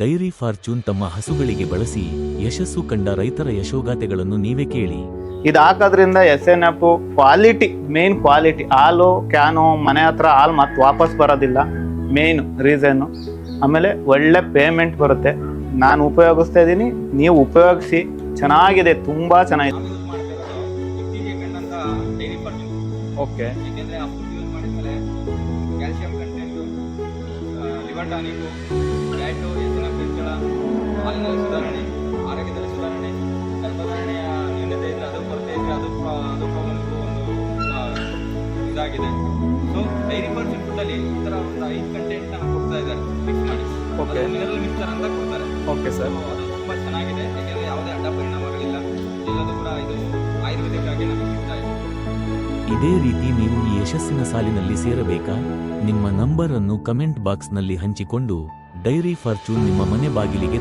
Dairy fortune ತಮ್ಮ ಹಸುಗಳಿಗೆ ಬಳಸಿ ಯಶಸ್ಸು ಕಂಡ ರೈತರ ಯಶೋಗಾಥೆಗಳನ್ನು ನೀವೇ ಕೇಳಿ. ಇದು ಹಾಕೋದ್ರಿಂದ S N F quality main quality ಹಾಲು ಕ್ಯಾನು ಮನೆ ಹತ್ರ ಹಾಲು ಮತ್ತೆ ವಾಪಸ್ ಬರೋದಿಲ್ಲ. Main reason. ಆಮೇಲೆ ಒಳ್ಳೆ ಪೇಮೆಂಟ್ ಬರುತ್ತೆ. ನಾನು ಉಪಯೋಗಿಸ್ತಾ ಇದ್ದೀನಿ. ನೀವು ಉಪಯೋಗಿಸಿ. ಚೆನ್ನಾಗಿದೆ ತುಂಬ ಚೆನ್ನಾಗಿದೆ. Okay. Calcium content liver tonic ಪಿತ್ಗಳ ಹಾಲಿನಲ್ಲಿ ಸುಧಾರಣೆ ಆರೋಗ್ಯದಲ್ಲಿ ಸುಧಾರಣೆ ಗರ್ಭಧಾರಣೆಯ ನ್ಯೂನತೆ ಇದ್ದರೆ ಅದು ಕೊರತೆ ಇದ್ದರೆ ಅದು ಅದು ಪ್ರಾಬ್ಲಮ್ಗೂ ಒಂದು ಆ, ಇದಾಗಿದೆ. ಸೊ ಡೈರಿ ಫಾರ್ಚೂನ್ ಫುಡ್ಡಲ್ಲಿ ಈ ಥರ ಒಂದು ಐದು ಕಂಟೆಂಟ್ನ ಕೊಡ್ತಾ ಇದ್ದಾರೆ ಮಿಕ್ಸ್ ಮಾಡಿ. ಓಕೆ ಮಿನರಲ್ ಮಿಕ್ಸ್ಚರ್ ಅಂತ ಕೊಡ್ತಾರೆ. ಓಕೆ ಸರ್ ಅದು ತುಂಬ ಚೆನ್ನಾಗಿದೆ. ಯಾಕೆಂದರೆ ಯಾವುದೇ ಅಡ್ಡ ಪರಿಣಾಮಗಳಿಲ್ಲ ಎಲ್ಲದೂ ಕೂಡ ಇದು ಆಯುರ್ವೇದಿಕ್ ಆಗಿ ನಮಗೆ ಸಿಗ್ತಾ ಇದೆ. ಇದೇ ರೀತಿ ನೀವು ಈ ಯಶಸ್ಸಿನ ಸಾಲಿನಲ್ಲಿ ಸೇರಬೇಕಾ? ನಿಮ್ಮ ನಂಬರನ್ನು ಕಮೆಂಟ್ ಬಾಕ್ಸ್ನಲ್ಲಿ ಹಂಚಿಕೊಂಡು ಡೈರಿ ಫಾರ್ಚೂನ್ ನಿಮ್ಮ ಮನೆ ಬಾಗಿಲಿಗೆ